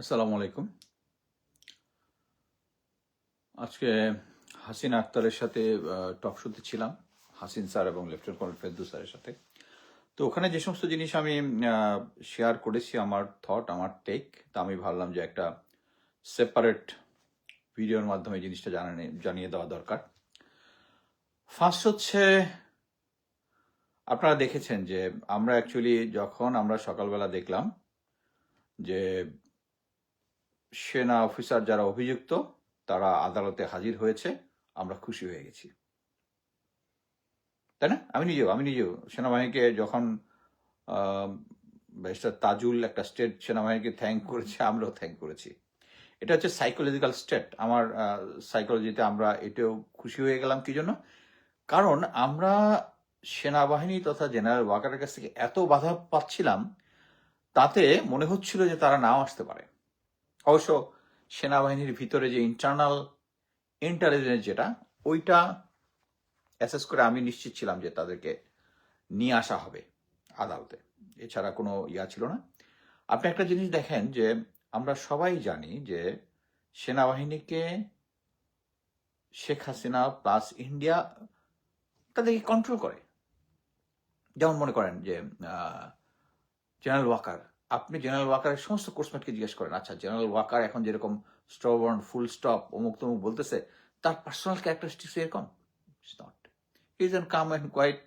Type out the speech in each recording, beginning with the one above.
আসসালামু আলাইকুম। আজকে হাসিন আক্তারের সাথে টক শোতে ছিলাম, হাসিন স্যার এবং লেফটেন্যান্ট কর্নেল ফেদ্দু স্যারের সাথে। তো ওখানে যে সমস্ত জিনিস আমি শেয়ার করেছি, আমার থট আমার টেক তা আমি ভাবলাম যে একটা সেপারেট ভিডিওর মাধ্যমে জিনিসটা জানানি, জানিয়ে দেওয়া দরকার। ফার্স্ট হচ্ছে, আপনারা দেখেছেন যে আমরা অ্যাকচুয়ালি যখন আমরা সকালবেলা দেখলাম যে সেনা অফিসার যারা অভিযুক্ত, তারা আদালতে হাজির হয়েছে। আমরা খুশি হয়ে গেছি। তাই না? আমি নিজেও আমি নিজেও। সেনাবাহিনীকে যখন তাজুল একটা স্টেট সেনাবাহিনীকে থ্যাংক করেছে, আমরাও থ্যাংক করেছি। এটা হচ্ছে সাইকোলজিক্যাল স্টেট আমার সাইকোলজিতে আমরা এটাও খুশি হয়ে গেলাম। কি জন্য? কারণ আমরা সেনাবাহিনী তথা জেনারেল ওয়াকারের কাছ থেকে এত বাধা পাচ্ছিলাম, তাতে মনে হচ্ছিল যে তারা নাও আসতে পারে। অবশ্য সেনাবাহিনীর ভিতরে যে ইন্টারনাল ইন্টেলিজেন্স যেটা, ওইটা অ্যাসেস করে আমি নিশ্চিত ছিলাম যে তাদেরকে নিয়ে আসা হবে আদালতে। এছাড়া কোনো ইয়া ছিল না। আপনি একটা জিনিস দেখেন যে আমরা সবাই জানি যে সেনাবাহিনীকে শেখ হাসিনা প্লাস ইন্ডিয়া তাদেরকে কন্ট্রোল করে। যেমন মনে করেন যে জেনারেল ওয়াকার আপনি জেনারেল ওয়াকারের সমস্ত কোর্সমেটকে জিজ্ঞেস করেন আচ্ছা জেনারেল ওয়াকার এখন যেরকম স্ট্রবর্ন ফুল স্টপ অমুক তমুক বলতেছে, তার পার্সোনাল ক্যারেক্টারিস্টিক্স এরকম? Not is an calm and quiet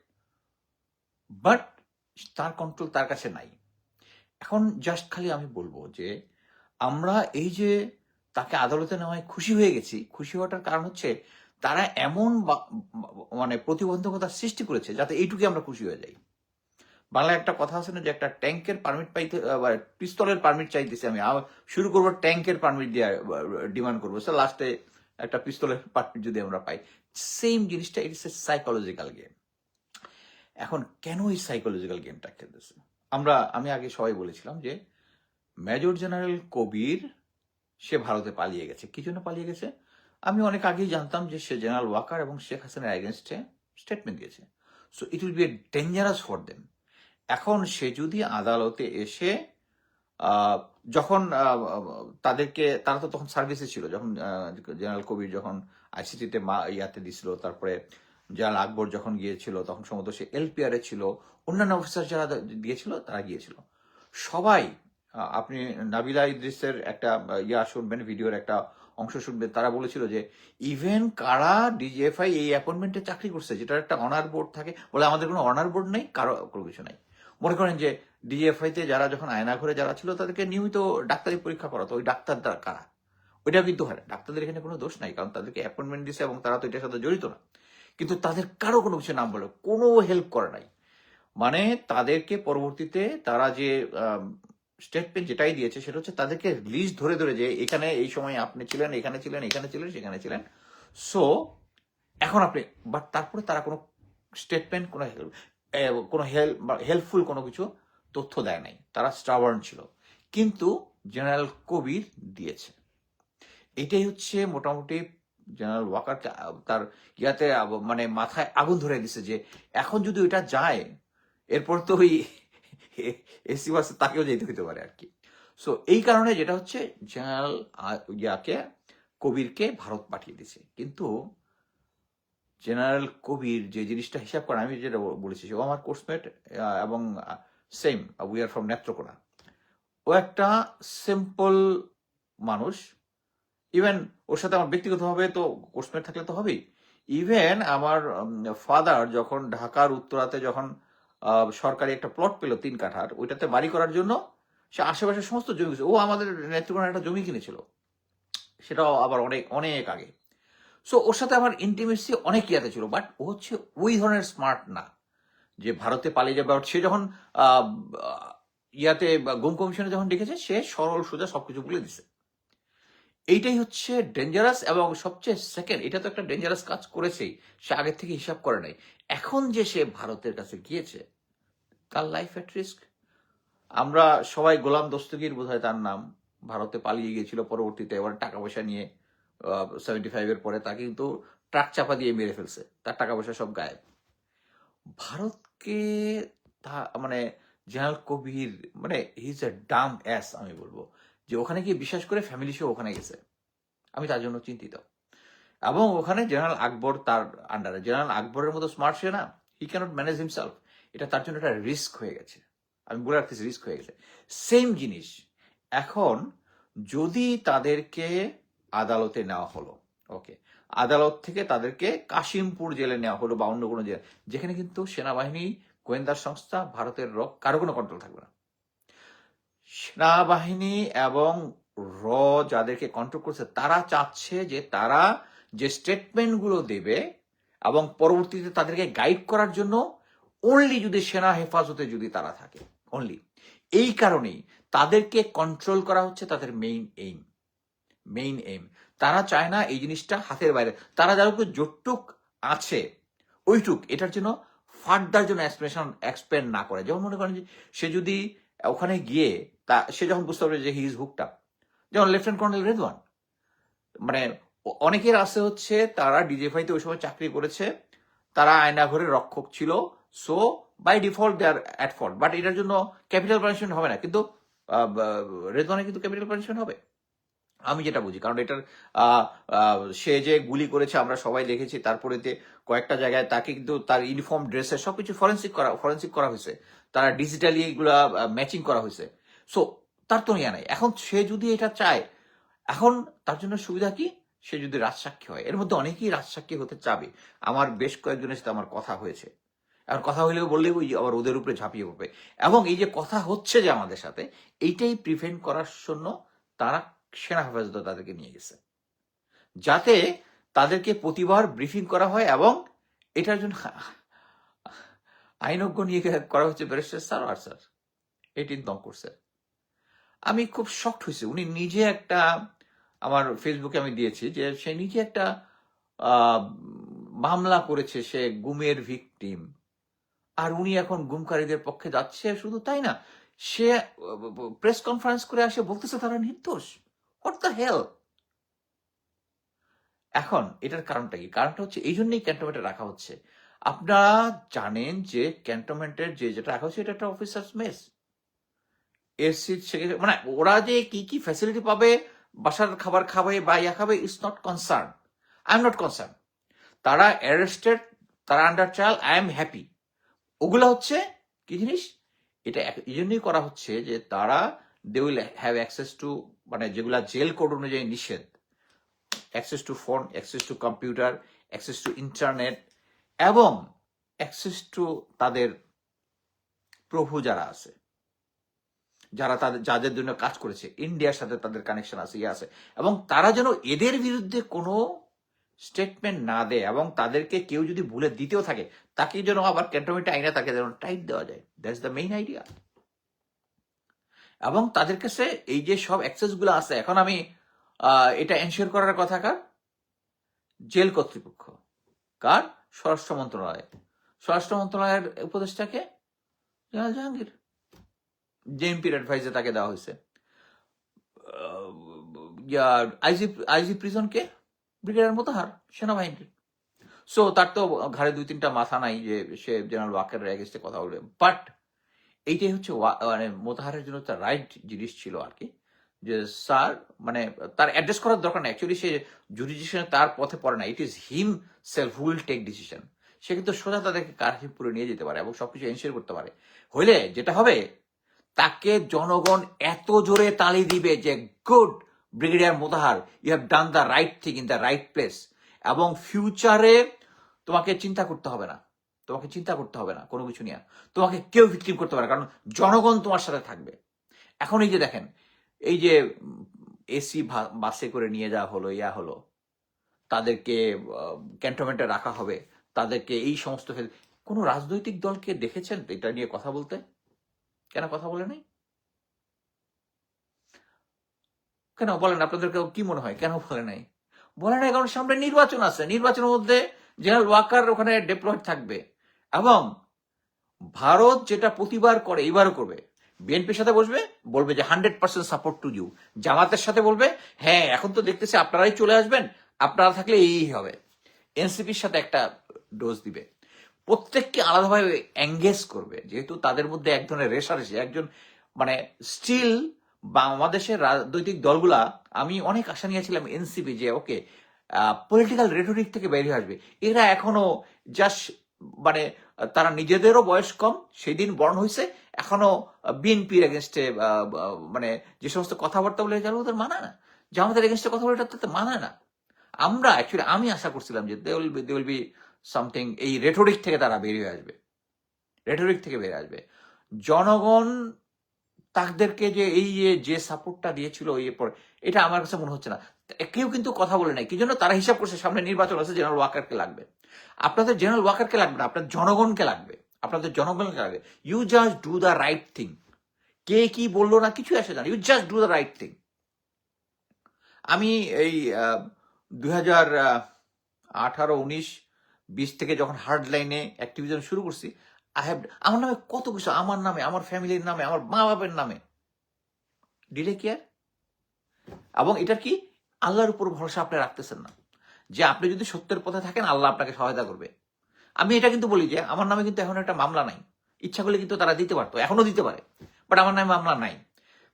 but তার কন্ট্রোল তার কাছে নাই। এখন জাস্ট খালি আমি বলব যে, আমরা এই যে তাকে আদালতে নেওয়ায় খুশি হয়ে গেছি, খুশি হওয়াটার কারণ হচ্ছে তারা এমন মানে প্রতিবন্ধকতার সৃষ্টি করেছে যাতে এইটুকুই আমরা খুশি হয়ে যাই। বাংলায় একটা কথা আছে না যে একটা ট্যাঙ্কের পারমিট পাইতে পিস্তলের পারমিট চাইতেছি আমি। শুরু করব ট্যাঙ্কের পারমিট দিয়ে ডিমান্ড করব। স্যার লাস্টে একটা পিস্তলের পারমিট যদি আমরা পাই। সেম জিনিসটা ইটস এ সাইকোলজিক্যাল গেম এখন কেন এই সাইকোলজিক্যাল গেমটা খেলতেছে? আমরা, আমি আগে সবাই বলেছিলাম যে মেজর জেনারেল কবির, সে ভারতে পালিয়ে গেছে। কি জন্য পালিয়ে গেছে? আমি অনেক আগেই জানতাম যে সে জেনারেল ওয়াকার এবং শেখ হাসিনের এগেনস্টে স্টেটমেন্ট দিয়েছে। So it will be a dangerous for them এখন সে যদি আদালতে এসে যখন তাদেরকে, তারা তো তখন সার্ভিসে ছিল, যখন জেনারেল কবির যখন আইসিটিতে মা ইয়াতে দিছিল, তারপরে জেনারেল আকবর যখন গিয়েছিল, তখন সম্ভবত সে এলপিআর ছিল, অন্যান্য অফিসার যারা গিয়েছিল, তারা গিয়েছিল। সবাই আপনি নাবিলা ইদ্রিসের একটা ইয়া শুনবেন, ভিডিওর একটা অংশ শুনবেন, তারা বলেছিল যে ইভেন কারা ডিজিএফআই এই অ্যাপয়েন্টমেন্টে চাকরি করছে, যেটার একটা অনার বোর্ড থাকে, বলে আমাদের কোনো অনার বোর্ড নেই, কারও কোনো কিছু নাই। করেন যে ডিএফআইতে যারা যখন আয়না ঘরে যারা ছিল, তাদেরকে নিয়মিত ডাক্তারি পরীক্ষা করা তো ওই ডাক্তার দ্বারা কারা? ওইটা কিন্তু হয় ডাক্তারদের এখানে কোনো দোষ নাই, কারণ তাদেরকে অ্যাপয়েন্টমেন্ট দিছে এবং তারা তো এটার সাথে জড়িত না। কিন্তু তাদের কারও কোনো কিছু নাম বলে, কোনো হেল্প করে নাই। মানে তাদেরকে পরবর্তীতে তারা যে স্টেটমেন্ট যেটাই দিয়েছে, সেটা হচ্ছে তাদেরকে লিস্ট ধরে ধরে যে এখানে এই সময় আপনি ছিলেন, এখানে ছিলেন এখানে ছিলেন, সেখানে ছিলেন। সো এখন আপনি বাট তারপরে তারা কোনো স্টেটমেন্ট কোনো কোনো হেল্প হেল্পফুল কোনো কিছু তথ্য দেয় নাই। তারা স্টাবার্ন ছিল। কিন্তু জেনারেল কবির দিয়েছে। এটাই হচ্ছে মোটামুটি জেনারেল ওয়াকার তার ইয়াতে মানে মাথায় আগুন ধরে দিছে যে, এখন যদি ওইটা যায়, এরপর তো ওই এসি বাসে তাকেও যেতে হইতে পারে আর কি সো এই কারণে যেটা হচ্ছে জেনারেল ইয়াকে, কবিরকে ভারত পাঠিয়ে দিছে। কিন্তু জেনারেল কবির যে জিনিসটা হিসাব করে, আমি যেটা বলেছি ও আমার কোর্সমেট এবং same we are from Netrokona. ও একটা সিম্পল মানুষ। ইভেন ওর সাথে আমার ব্যক্তিগতভাবে তো কোর্সমেট থাকলে তো হবেই। ইভেন আমার ফাদার যখন ঢাকার উত্তরাতে যখন সরকারি একটা প্লট পেল তিন কাঠার, ওইটাতে বাড়ি করার জন্য সে আশেপাশে সমস্ত জমি ও আমাদের নেত্রকোনা একটা জমি কিনেছিল। সেটাও আবার অনেক অনেক আগে। সো ওর সাথে আমার ইন্টিমেসি অনেক ইয়াতে ছিল বাট ও হচ্ছে ওই ধরনের স্মার্ট না। যে ভারতে পালিয়ে যাবে সে যখন ইয়াতে গুম কমিশনে যখন ডেকেছে, সে সরল, সোজা সবকিছু বলে দিছে। এইটাই হচ্ছে ডেঞ্জারাস এবং সবচেয়ে সেকেন্ড এটা তো একটা ডেঞ্জারাস কাজ করেছেই, সে আগের থেকে হিসাব করে নাই। এখন যে সে ভারতের কাছে গিয়েছে, তার লাইফ এট রিস্ক আমরা সবাই গোলাম দস্তগীর বোধ তার নাম, ভারতে পালিয়ে গিয়েছিল পরবর্তীতে, এবার টাকা পয়সা নিয়ে। সেভেন্টি ফাইভের পরে তাকে কিন্তু ট্রাক চাপা দিয়ে মেরে ফেলছে। তার টাকা পয়সা সব গায়েব। ভারতকে তা মানে জেনারেল কবির মানে হিজ এ ডাম অ্যাস আমি বলব। যে ওখানে গিয়ে বিশ্বাস করে ফ্যামিলি সহ ওখানে গেছে। আমি তার জন্য চিন্তিত। এবং ওখানে জেনারেল আকবর তার আন্ডারে জেনারেল আকবরের মতো স্মার্ট সে না হি ক্যানট ম্যানেজ হিমসেলফ এটা তার জন্য একটা রিস্ক হয়ে গেছে। আমি বলে রাখতেছি রিস্ক হয়ে গেছে। সেম জিনিস। এখন যদি তাদেরকে আদালতে নেওয়া হলো। ওকে। আদালত থেকে তাদেরকে কাশিমপুর জেলে নেওয়া হলো বা অন্য কোনো জেলে। যেখানে কিন্তু সেনাবাহিনী গোয়েন্দা সংস্থা, ভারতের র, কারও কোনো কন্ট্রোল থাকবে না। সেনাবাহিনী এবং র যাদেরকে কন্ট্রোল করছে, তারা চাচ্ছে যে তারা যে স্টেটমেন্টগুলো দেবে এবং পরবর্তীতে তাদেরকে গাইড করার জন্য অনলি যদি সেনা হেফাজতে যদি তারা থাকে অনলি এই কারণেই তাদেরকে কন্ট্রোল করা হচ্ছে, তাদের মেইন এইম মেইন এম তারা চায় না এই জিনিসটা হাতের বাইরে। তারা যাদেরকে যতটুক আছে ওইটুক। এটার জন্য ফার্দার জন্য এক্সপ্রেশন এক্সপ্লেন না করে। যেমন মনে করেন যে সে যদি ওখানে গিয়ে তা সে যখন বুঝতে পারবে যে হি ইজ আপ যেমন লেফটেন্যান্ট কর্নেল রেদওয়ান মানে অনেকের আছে হচ্ছে তারা ডিজেফাইতে ওই সময় চাকরি করেছে তারা আয়নাঘরের রক্ষক ছিল so by default they are at fault but এটার জন্য ক্যাপিটাল পানিশমেন্ট হবে না। কিন্তু আহ, বা- রেদওয়ানে কিন্তু ক্যাপিটাল পানিশমেন্ট হবে। আমি যেটা বুঝি, কারণ এটার সে যে গুলি করেছে আমরা সবাই দেখেছি, তারপরে কয়েকটা জায়গায় তাকে কিন্তু তার ইউনিফর্ম, ড্রেসের সবকিছু ফরেন্সিক করা ফরেন্সিক করা হয়েছে। তারা ডিজিটালি এগুলা ম্যাচিং করা হয়েছে। সো, তার তো ইয়া নাই। এখন সে যদি এটা চায়, এখন তার জন্য সুবিধা কি? সে যদি রাজসাক্ষী হয়। এর মধ্যে অনেকেই রাজসাক্ষী হতে চাবে। আমার বেশ কয়েকজনের সাথে আমার কথা হয়েছে। আর কথা হইলেও বললেও ওই আবার ওদের উপরে ঝাঁপিয়ে পড়বে। এবং এই যে কথা হচ্ছে যে আমাদের সাথে, এইটাই প্রিভেন্ট করার জন্য তারা সেনা হেফাজত তাদেরকে নিয়ে গেছে। যাতে তাদেরকে প্রতিবার ব্রিফিং করা হয় এবং এটার জন্য আইনজ্ঞ নিয়ে করা হচ্ছে ব্যারিস্টার স্যার আর স্যার। এইটিন তঙ্কর স্যার আমি খুব শক্ট হয়েছি। উনি নিজে একটা, আমার ফেসবুকে আমি দিয়েছি যে সে নিজে একটা মামলা করেছে সে গুমের ভিকটিম আর উনি এখন গুমকারীদের পক্ষে যাচ্ছে শুধু তাই না, সে প্রেস কনফারেন্স করে আসে বলতেছে তারা নির্দোষ। হোয়াট দ্য হেল এখন এটার কারণটা কি? কারণটা হচ্ছে এই জন্যই ক্যান্টনমেন্টে রাখা হচ্ছে। আপনারা জানেন যে ক্যান্টনমেন্টের যে যেটা রাখা হচ্ছে, এটা একটা অফিসার্স মেস এসি মানে ওরা যে কি কি ফ্যাসিলিটি পাবে, বাসার খাবার খাবে বা ইয়া খাবে it's not concern I am not concern তারা অ্যারেস্টেড তারা under trial I am happy ওগুলো হচ্ছে কি জিনিস? এটা এই জন্যই করা হচ্ছে যে তারা they will have access to মানে যেগুলা জেল কোড অনুযায়ী নিষেধ access to phone access to computer access to internet এবং অ্যাক্সেস টু তাদের প্রভু যারা আছে, যারা তাদের, যাদের জন্য কাজ করেছে ইন্ডিয়ার সাথে তাদের কানেকশন আছে ইয়ে আছে, এবং তারা যেন এদের বিরুদ্ধে কোনো স্টেটমেন্ট না দেয় এবং তাদেরকে কেউ যদি ভুলে দিতেও থাকে, তাকে যেন আবার ক্যান্টনমেন্টে আইনে তাকে যেন টাইট দেওয়া যায়। দ্যাটস দ্য মেইন আইডিয়া এবং তাদের কাছে এই যে সব অ্যাক্সেসগুলো আছে, এখন আমি এটা এনশিওর করার কথা কার? জেল কর্তৃপক্ষ। কার? স্বরাষ্ট্র মন্ত্রণালয় স্বরাষ্ট্র মন্ত্রণালয়ের উপদেষ্টাকে জেনারেল জাহাঙ্গীর। জেএমপির অ্যাডভাইসে তাকে দেওয়া হয়েছে। আইজি আইজি প্রিজনকে ব্রিগেডিয়ার মোতাহার সেনাবাহিনীর। সো তার তো ঘাড়ে দুই তিনটা মাথা নাই যে সে জেনারেল এগেস্টে কথা বলবে। বাট এইটাই হচ্ছে মানে মোতাহারের জন্য তার রাইট জিনিস ছিল আর কি যে স্যার মানে তার অ্যাড্রেস করার দরকার নেই। অ্যাকচুয়ালি সে জুডিশনে তার পথে পড়ে না। It is himself will take decision সে কিন্তু সোজা তাদেরকে কারহিপুরে নিয়ে যেতে পারে এবং সবকিছু এনশিওর করতে পারে। হইলে যেটা হবে, তাকে জনগণ এত জোরে তালি দিবে যে good brigadier Motahar you have done the right thing in the right place এবং ফিউচারে তোমাকে চিন্তা করতে হবে না। তোমাকে চিন্তা করতে হবে না, কোনো কিছু নিয়ে। তোমাকে কেউ ভিক্টিম করতে পারে কারণ জনগণ তোমার সাথে থাকবে। এখন এই যে দেখেন, এই যে এসি বাসে করে নিয়ে যাওয়া হলো, ইয়া হলো, তাদেরকে ক্যান্টনমেন্টে রাখা হবে, তাদেরকে এই সমস্ত কোনো রাজনৈতিক দলকে দেখেছেন? এটা নিয়ে কথা বলতে? কেন কথা বলে নাই? কেন বলেন আপনাদের কেউ কি মনে হয়? কেন বলে নাই? বলে নাই, কারণ সামনে নির্বাচন আছে। নির্বাচনের মধ্যে জেনারেল ওয়াকার ওখানে ডেপ্লয়েড থাকবে। এবং ভারত যেটা প্রতিবার করে এবারও করবে। বিএনপির সাথে বসবে, বলবে যে hundred percent support to you জামাতের সাথে বলবে হ্যাঁ এখন তো দেখতেছি আপনারাই চলে আসবেন, আপনারা থাকলে এই হবে। এনসিপির সাথে একটা ডোজ দিবে। প্রত্যেককে আলাদাভাবে এঙ্গেজ করবে, যেহেতু তাদের মধ্যে এক ধরনের রেশারেশি একজন মানে স্টিল বাংলাদেশের রাজনৈতিক দলগুলা, আমি অনেক আশা নিয়েছিলাম এনসিপি যে, ওকে পলিটিক্যাল রেটরিক থেকে বেরিয়ে আসবে। এরা এখনও জাস্ট মানে তারা নিজেদেরও বয়স কম সেই দিন বর্ণ হয়েছে এখনও বিএনপির এগেনস্টে মানে যে সমস্ত কথাবার্তা বলে যারা ওদের মানায় না। যে আমাদের এগেনস্টে কথা বলে তাতে মানায় না। আমরা অ্যাকচুয়ালি আমি আশা করছিলাম যে they will be they will be something এই রেটোরিক থেকে তারা বেরিয়ে আসবে। রেটোরিক থেকে বেরিয়ে আসবে। জনগণ তাদেরকে যে এই যে সাপোর্টটা দিয়েছিল, এই পর এটা আমার কাছে মনে হচ্ছে না। কেউ কিন্তু কথা বলে নাই। কি জন্য? তারা হিসাব করছে, সামনে নির্বাচন আছে জেনারেল ওয়াকারকে লাগবে। আপনাদের জেনারেল ওয়াকারকে লাগবে না, আপনার জনগণকে লাগবে। আপনাদের জনগণকে লাগবে। You just do the right thing কে কি বলল না কিছু আসে না। You just do the right thing আমি এই দুই হাজার আঠারো, উনিশ, বিশ থেকে যখন হার্ড লাইনে অ্যাক্টিভিজম শুরু করছি আই হ্যাভ আমার নামে কত কিছু, আমার নামে, আমার ফ্যামিলির নামে, আমার মা বাবার নামে ডিলে কেয়ার এবং এটার কি? আল্লাহর উপর ভরসা আপনি রাখতেছেন না। যে আপনি যদি সত্যের পথে থাকেন, আল্লাহ আপনাকে সহায়তা করবে। আমি এটা কিন্তু বলি যে, আমার নামে কিন্তু এখন একটা মামলা নাই। ইচ্ছা করলে কিন্তু তারা দিতে পারতো, এখনও দিতে পারে। বাট আমার নামে মামলা নাই।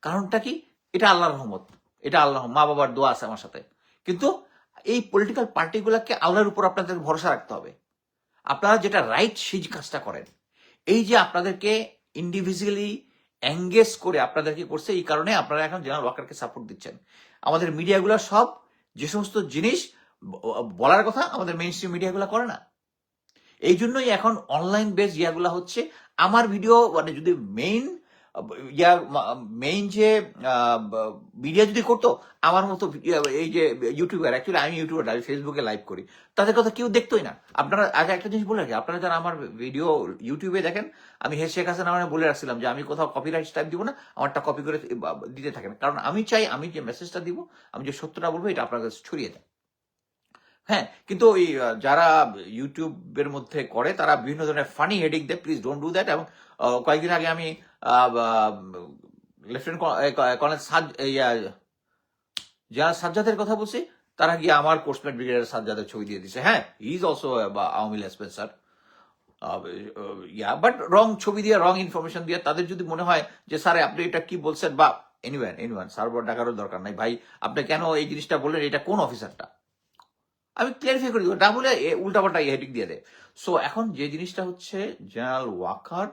কারণটা কি? এটা আল্লাহর রহমত। এটা আল্লাহ মা বাবার দোয়া আছে আমার সাথে। কিন্তু এই পলিটিক্যাল পার্টিগুলোকে আল্লাহর উপর আপনাদের ভরসা রাখতে হবে। আপনারা যেটা রাইট সেই কাজটা করেন। এই যে আপনাদেরকে ইন্ডিভিজুয়ালি এঙ্গেজ করে আপনাদেরকে করছে, এই কারণে আপনারা এখন জেনারেল ওয়াকারকে সাপোর্ট দিচ্ছেন। আমাদের মিডিয়াগুলো সব যে সমস্ত জিনিস বলার কথা আমাদের মেইন স্ট্রিম মিডিয়াগুলো করে না। এই জন্যই এখন অনলাইন বেস ইয়াগুলো হচ্ছে, আমার ভিডিও মানে যদি মেইন ইয়া মেইন যে মিডিয়া যদি করতো, আমার মতো এই যে ইউটিউবার অ্যাকচুয়ালি আমি ইউটিউবার ফেসবুকে লাইভ করি। তাদের কথা কেউ দেখতোই না। আপনারা আগে একটা জিনিস বলে রাখি, আপনারা যারা আমার ভিডিও ইউটিউবে দেখেন, আমি হে শেখ হাসান আমার বলে রাখছিলাম যে, আমি কোথাও কপিরাইট টাইপ দিব না, আমারটা কপি করে দিতে থাকেন। কারণ আমি চাই, আমি যে মেসেজটা দিব, আমি যে সত্যটা বলব, এটা আপনার কাছে ছড়িয়ে দেয়। হ্যাঁ কিন্তু ওই যারা ইউটিউবের মধ্যে করে, তারা বিভিন্ন ধরনের ফানি হেডিং দেয় প্লিজ ডোন্ট ডু দ্যাট এবং কয়েকদিন আগে আমি লেফটেন্যান্ট যারা সাজ্জাদের কথা বলছি, তারা গিয়ে আমার কোর্সমেট ব্রিগেডের সাজ্জাদের ছবি দিয়ে দিছে। হ্যাঁ is also Awami sponsor yeah but wrong ছবি দিয়ে রং ইনফরমেশন দিয়ে, তাদের যদি মনে হয় যে, স্যার, আপনি এটা কি বলছেন? বা এনিওয়ান এনিওয়ান সার্ভার ডাকারও দরকার নাই। ভাই, আপনি কেন এই জিনিসটা বললেন? এটা কোন অফিসারটা? আমি ক্লিয়ারিফাই করে না বলে উল্টাপাল্টা হেডিং দিয়ে দেয়। সো এখন যে জিনিসটা হচ্ছে, জেনারেল ওয়াকার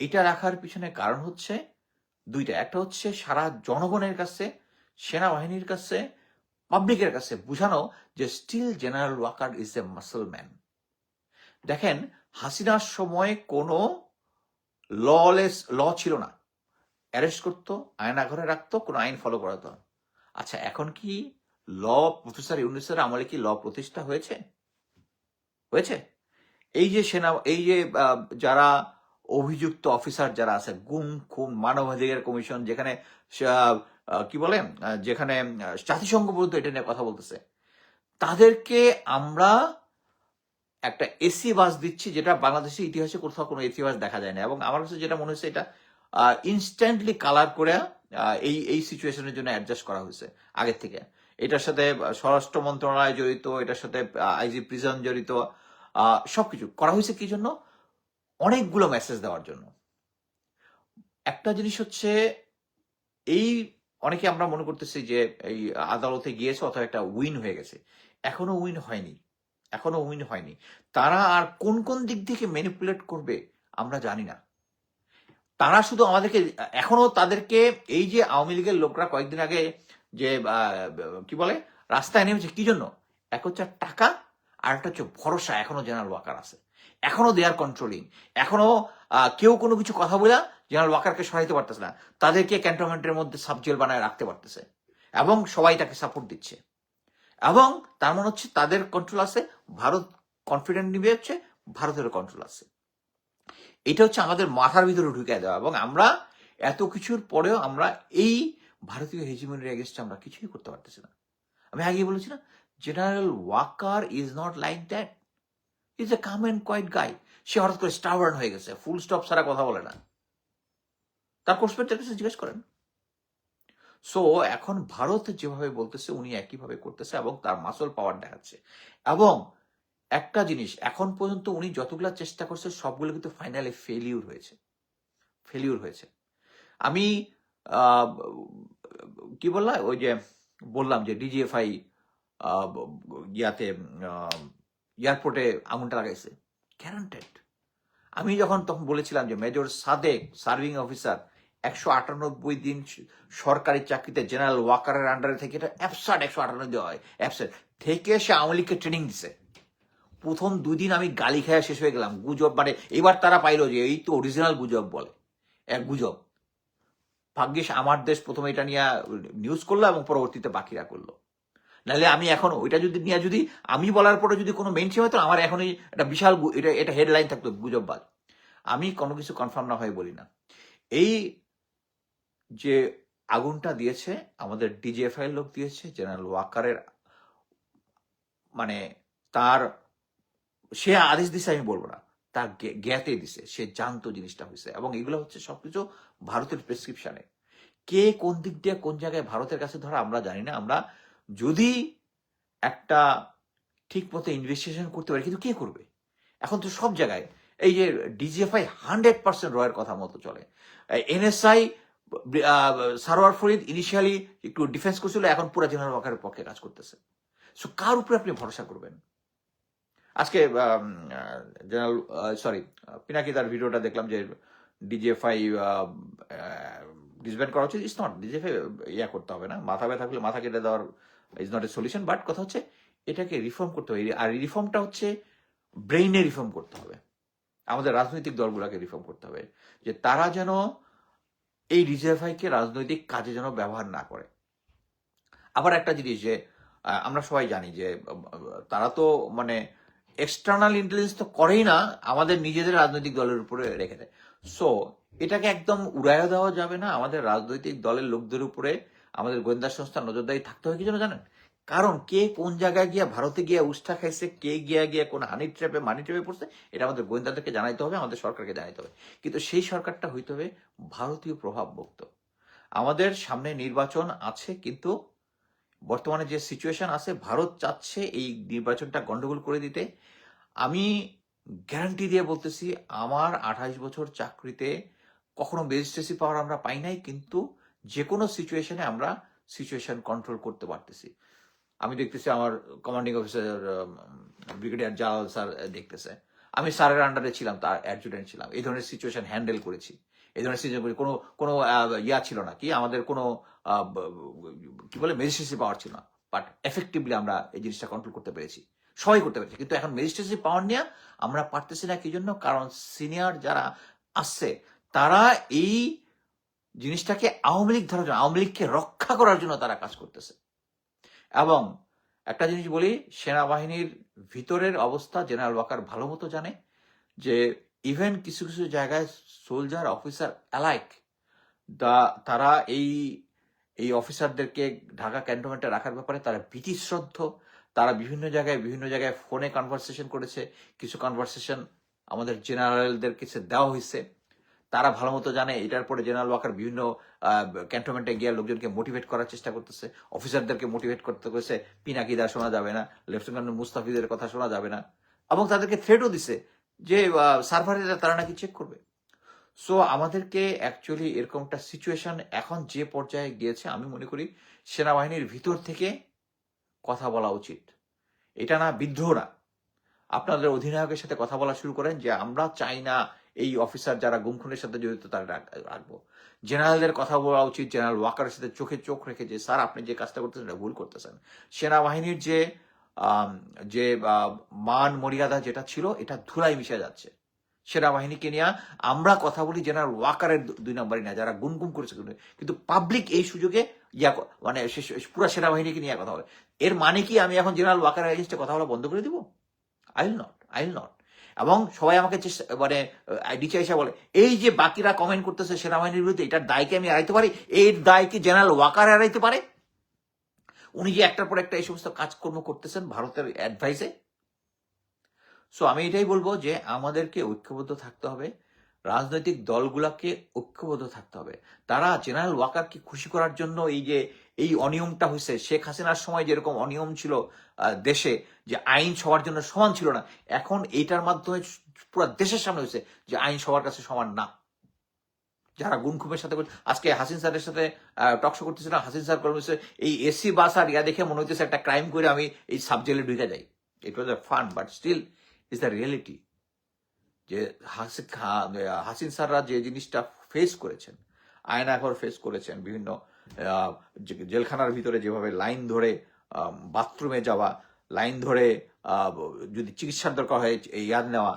এটা রাখার পিছনে কারণ হচ্ছে দুইটা। একটা হচ্ছে সারা জনগণের কাছে, সেনাবাহিনীর কাছে পাবলিকের কাছে বুঝানো যে still general Waker is a muscle man দেখেন, হাসিনার সময় কোনো ললেস ল ছিল না। অ্যারেস্ট করতো, আয়না ঘরে রাখতো, কোনো আইন ফলো করাতো আচ্ছা এখন কি ল প্রফেসর ইউনিসের আমলে কি ল প্রতিষ্ঠা হয়েছে? হয়েছে? এই যে সেনা, এই যে যারা অভিযুক্ত অফিসার যারা আছে, গুম, খুন, মানবাধিকার কমিশন, যেখানে কি বলে যেখানে জাতিসংঘ পর্যন্ত এটা নিয়ে কথা বলতেছে, তাদেরকে আমরা একটা এসি বাস দিচ্ছি যেটা বাংলাদেশের ইতিহাসে কোথাও কোনো এসি বাস দেখা যায় না। এবং আমার কাছে যেটা মনে হচ্ছে এটা ইনস্ট্যান্টলি কালার করে এই এই সিচুয়েশনের জন্য অ্যাডজাস্ট করা হয়েছে আগের থেকে। এটার সাথে স্বরাষ্ট্র মন্ত্রণালয় জড়িত, এটার সাথে আইজি প্রিজন জড়িত সবকিছু করা হয়েছে কি জন্য? অনেকগুলো মেসেজ দেওয়ার জন্য। একটা জিনিস হচ্ছে, এই অনেকে আমরা মনে করতেছি যে, এই আদালতে গিয়েছে অথবা একটা উইন হয়ে গেছে। এখনও উইন হয়নি। এখনও উইন হয়নি। তারা আর কোন কোন দিক থেকে ম্যানিপুলেট করবে, আমরা জানি না। তারা শুধু আমাদেরকে, এখনও তাদেরকে এই যে আওয়ামী লীগের লোকরা কয়েকদিন আগে যে কি বলে, রাস্তায় নেমেছে, কি জন্য? এক হচ্ছে টাকা, আর একটা হচ্ছে ভরসা, এখনও জেনারেল ওয়াকার আছে। এখনও দে আর কন্ট্রোলিং এখনও কেউ কোনো কিছু কথা বলে জেনারেল ওয়াকারকে সরাইতে পারতেছে না। তাদেরকে ক্যান্টনমেন্টের মধ্যে সাবজেল বানায় রাখতে পারতেছে। এবং সবাই তাকে সাপোর্ট দিচ্ছে। এবং তার মানে হচ্ছে তাদের কন্ট্রোল আছে, ভারত কনফিডেন্ট নিবে হচ্ছে, ভারতের কন্ট্রোল আছে। এটা হচ্ছে আমাদের মাথার ভিতরে ঢুকে দেওয়া। এবং আমরা এত কিছুর পরেও আমরা এই ভারতীয় হেজিমনির এগেস্টে আমরা কিছুই করতে পারতেছি না। আমি আগে বলেছি না general Waker is not like that is a calm and quiet guy সে হঠাৎ করে স্টাবার্ন হয়ে গেছে। ফুল স্টপ ছাড়া কথা বলে না। তার কোর্সপেক্টের কাছে জিজ্ঞেস করেন। সো এখন ভারত যেভাবে বলতেছে, উনি একইভাবে করতেছে এবং তার মাসল পাওয়ার দেখাচ্ছে। এবং একটা জিনিস, এখন পর্যন্ত উনি যতগুলা চেষ্টা করছে, সবগুলো কিন্তু ফাইনালি ফেলিউর হয়েছে। ফেলিউর হয়েছে। আমি কি বললা? ওই যে বললাম যে ডিজিএফআই ইয়াতে এয়ারপোর্টে আগুনটা লাগাইছে। গ্যারান্টেড আমি যখন তখন বলেছিলাম যে মেজর সাদেক সার্ভিং অফিসার একশো আটানব্বই দিন সরকারি চাকরিতে জেনারেল ওয়াকারের আন্ডারে থেকে এটা অ্যাবসার্ড একশো আটানব্বই দেওয়া হয়। অ্যাবসার্ড থেকে সে আওয়ামী লীগকে ট্রেনিং দিছে। প্রথম দুই দিন আমি গালি খেয়ে শেষ হয়ে গেলাম। গুজব মানে এবার তারা পাইলো যে এই তো অরিজিনাল গুজব বলে। এক গুজব। ভাগ্যিস আমার দেশ প্রথমে এটা নিয়ে নিউজ করল এবং পরবর্তীতে বাকিরা করল। নাহলে আমি এখন ওইটা যদি নিয়ে যদি আমি বলার পরে যদি কোনো মেনশন হতো আমার এখনই একটা বিশাল এটা এটা হেডলাইন থাকতো গুজববাজ আমি কোনো কিছু কনফার্ম না হয়ে বলি না। এই যে আগুনটা দিয়েছে, আমাদের ডিজিএফআই লোক দিয়েছে জেনারেল ওয়াকারের মানে তার, সে আদেশ দিছে আমি বলব না। তার জ্ঞাতে দিছে, সে জানতো জিনিসটা হয়েছে এবং এগুলো হচ্ছে সবকিছু ভারতের প্রেসক্রিপশনে কে কোন দিক দিয়ে কোন জায়গায় ভারতের কাছে ধরা আমরা জানি না। আমরা যদি একটা ঠিক মতো ইনভেস্টিগেশন করতে পারি, কিন্তু কে করবে? এখন তো সব জায়গায় এই যে ডিজিএফআই হান্ড্রেড পার্সেন্ট রয়ের কথা মতো চলে। এনএসআই সারোয়ার ফরিদ ইনিশিয়ালি একটু ডিফেন্স করছিল, এখন পুরা জেনারেল ওয়াকারের পক্ষে কাজ করতেছে। সো কার উপরে আপনি ভরসা করবেন? আজকে জেনারেল সরি পিনাকি তার ভিডিওটা দেখলাম যে ডিজিএফআই ডিসব্যান্ড করা উচিত ইস নট ডিজিএফআই ইয়া করতে হবে না। মাথা ব্যথা থাকলে মাথা কেটে দেওয়ার is not a solution but কথা হচ্ছে এটাকে রিফর্ম করতে হবে। আর রিফর্মটা হচ্ছে ব্রেইনে রিফর্ম করতে হবে। আমাদের রাজনৈতিক দলগুলোকে রিফর্ম করতে হবে। যে তারা যেন এই ডিজিএফআইকে রাজনৈতিক কাজে যেন ব্যবহার না করে। আবার একটা জিনিস যে আমরা সবাই জানি যে তারা তো মানে এক্সটার্নাল ইন্টেলিজেন্স তো করেই না, আমাদের নিজেদের রাজনৈতিক দলের উপরে রেখে দেয়। সো এটাকে একদম উড়াইয়া দেওয়া যাবে না। আমাদের রাজনৈতিক দলের লোকদের উপরে আমাদের গোয়েন্দা সংস্থা নজরদারি থাকতে হয় কি জন্য জানেন? কারণ কে কোন জায়গায় গিয়ে ভারতে গিয়ে উষ্ঠা খাইছে, কে গিয়া গিয়া কোন হানি ট্র্যাপে, মানি ট্র্যাপে পড়ছে, এটা আমাদের গোয়েন্দাদেরকে জানাইতে হবে, আমাদের সরকারকে জানাইতে হবে। কিন্তু সেই সরকারটা হইতে হবে ভারতীয় প্রভাবমুক্ত। আমাদের সামনে নির্বাচন আছে, কিন্তু বর্তমানে যে সিচুয়েশন আছে, ভারত চাচ্ছে এই নির্বাচনটা গন্ডগোল করে দিতে। আমি গ্যারান্টি দিয়ে বলতেছি, আমার আঠাইশ বছর চাকরিতে কখনো ম্যাজিস্ট্রেসি পাওয়ার আমরা পাই নাই, কিন্তু যে কোনো সিচুয়েশনে আমরা সিচুয়েশন কন্ট্রোল করতে পারতেছি। আমি দেখতেছি আমার commanding officer brigadier Jalal sir দেখতেছে। আমি স্যারের আন্ডারে ছিলাম, তার অ্যাডজুটেন্ট ছিলাম। এই ধরনের সিচুয়েশন হ্যান্ডেল করেছি। এই ধরনের সিচুয়েশন কোনো কোনো ইয়া ছিল না কি? আমাদের কোনো কি বলে ম্যাজিস্ট্রেসি পাওয়ার ছিল না। বাট এফেক্টিভলি আমরা এই জিনিসটা কন্ট্রোল করতে পেরেছি। সবাই করতে পেরেছি। কিন্তু এখন ম্যাজিস্ট্রেসি পাওয়ার নিয়ে আমরা পারতেছি না, কি জন্য? কারণ সিনিয়র যারা আসছে তারা এই জিনিসটাকে আওয়ামী লীগ ধরার জন্য, আওয়ামী লীগকে রক্ষা করার জন্য তারা কাজ করতেছে। এবং একটা জিনিস বলি, সেনাবাহিনীর ভিতরের অবস্থা জেনারেল ওয়াকার ভালো মতো জানে যে ইভেন কিছু কিছু জায়গায় সোলজার অফিসার অ্যালাইক দা, তারা এই এই অফিসারদেরকে ঢাকা ক্যান্টনমেন্টে রাখার ব্যাপারে তারা ভীতিশ্রদ্ধ। তারা বিভিন্ন জায়গায় বিভিন্ন জায়গায় ফোনে কনভারসেশন করেছে। কিছু কনভারসেশন আমাদের জেনারেলদের কাছে দেওয়া হয়েছে। তারা ভালো মতো জানে, এটার পরে জেনারেল ওয়াকার বিভিন্ন ক্যান্টনমেন্টে গিয়ে লোকজনকে মোটিভেট করার চেষ্টা করতেছে অফিসারদেরকে মোটিভেট করতে করেছে পিনাকিদা শোনা যাবে না লেফটেন্যান্ট মুস্তাফিদের কথা শোনা যাবে না, এবং তাদেরকে থ্রেটও দিছে যে সার্ভারেরা তারা নাকি চেক করবে। সো আমাদেরকে অ্যাকচুয়ালি এরকম একটা সিচুয়েশন এখন যে পর্যায়ে গিয়েছে, আমি মনে করি সেনাবাহিনীর ভিতর থেকে কথা বলা উচিত। এটা না, বিদ্রোহ না। আপনাদের অধিনায়কের সাথে কথা বলা শুরু করেন যে, আমরা চাই না এই অফিসার যারা গুম খুনের সাথে জড়িত তারা রাখ- রাখব। জেনারেলদের কথা বলা উচিত, জেনারেল ওয়াকারের সাথে চোখে চোখ রেখে যে, স্যার, আপনি যে কাজটা করতেছেন, এটা ভুল করতেছেন। সেনাবাহিনীর যে যে মান মর্যাদা যেটা ছিল, এটা ধুলাই মিশে যাচ্ছে। সেনাবাহিনীকে নিয়ে আমরা কথা বলি জেনারেল ওয়াকারের দুই নম্বরই না যারা গুম করেছে। কিন্তু- পাবলিক এই সুযোগে ইয়া মানে পুরো সেনাবাহিনীকে নিয়ে কথা বলে। এর মানে কি আমি এখন জেনারেল ওয়াকারের এগেনস্টে কথা বলা বন্ধ করে দিব? আইল নট আইল নট। এবং সবাই আমাকে মানে ডিচে এসে বলে, এই যে বাকিরা কমেন্ট করতেছে সেনাবাহিনীর বিরুদ্ধে, এটার দায়কে আমি এড়াইতে পারি? এর দায় কি জেনারেল ওয়াকার এড়াইতে পারে? উনি যে একটার পর একটা এই সমস্ত কাজকর্ম করতেছেন ভারতের অ্যাডভাইসে সো আমি এটাই বলব যে, আমাদেরকে ঐক্যবদ্ধ থাকতে হবে। রাজনৈতিক দলগুলোকে ঐক্যবদ্ধ থাকতে হবে। তারা জেনারেল ওয়াকারকে খুশি করার জন্য এই যে এই অনিয়মটা হয়েছে। শেখ হাসিনার সময় যেরকম অনিয়ম ছিল দেশে, যে আইন সবার জন্য সমান ছিল না, এখন এইটার মাধ্যমে পুরো দেশের সামনে হয়েছে যে আইন সবার কাছে সমান না। যারা গুম খুমের সাথে আজকে হাসিন স্যারের সাথে টকশো করতেছিলাম, হাসিন স্যার করতেছে এই এসি, বাস আর ইয়া দেখে মনে হইতেছে একটা ক্রাইম করে আমি এই সাবজেক্টে ঢুকে যাই। It was a fun but still is the reality যে হাসিন হাসিন স্যাররা যে জিনিসটা ফেস করেছেন, আয়না ঘর ফেস করেছেন, বিভিন্ন জেলখানার ভিতরে যেভাবে লাইন ধরে বাথরুমে যাওয়া, লাইন ধরে যদি চিকিৎসার দরকার হয় ইয়াদ নেওয়া,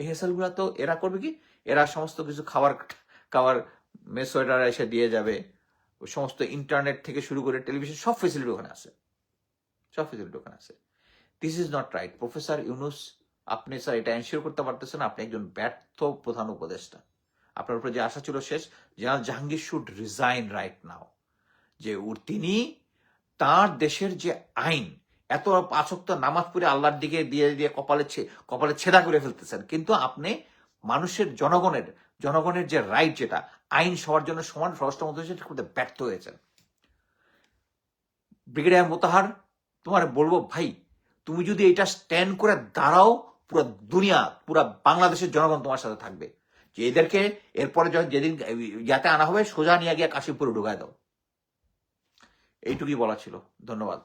এই হেসালগুলো তো এরা করবে কি? এরা সমস্ত কিছু খাবার খাবার মেস এসে দিয়ে যাবে। সমস্ত ইন্টারনেট থেকে শুরু করে টেলিভিশন সব ফেসিলিটি ওখানে আছে। সব ফেসিলিটি ওখানে আছে। This is not right professor Yunus আপনি স্যার এটা এনশিওর করতে পারতেছেন আপনি একজন ব্যর্থ প্রধান উপদেষ্টা। আপনার উপরে যে আশা ছিল শেষ general Jahangir should resign right now যে তিনি তার দেশের যে আইন, এত পাঁচক্ত নামাজ পড়ে আল্লাহর দিকে দিয়ে দিয়ে কপালে কপালে ছেদা করে ফেলতেছেন। কিন্তু আপনি মানুষের জনগণের জনগণের যে রাইট যেটা, আইন সবার জন্য সমান, স্বরাষ্ট্র মন্ত্রী সেটা করতে ব্যর্থ হয়েছেন। ব্রিগেডিয়ার মোতাহার, তোমার বলব, ভাই, তুমি যদি এটা স্ট্যান্ড করে দাঁড়াও, পুরো দুনিয়া, পুরো বাংলাদেশের জনগণ তোমার সাথে থাকবে। যে এদেরকে এরপরে যেদিন ইয়াতে আনা হবে, সোজা নিয়ে গিয়ে কাশিমপুরে ঢুকায় দাও। এইটুকুই বলা ছিল। ধন্যবাদ।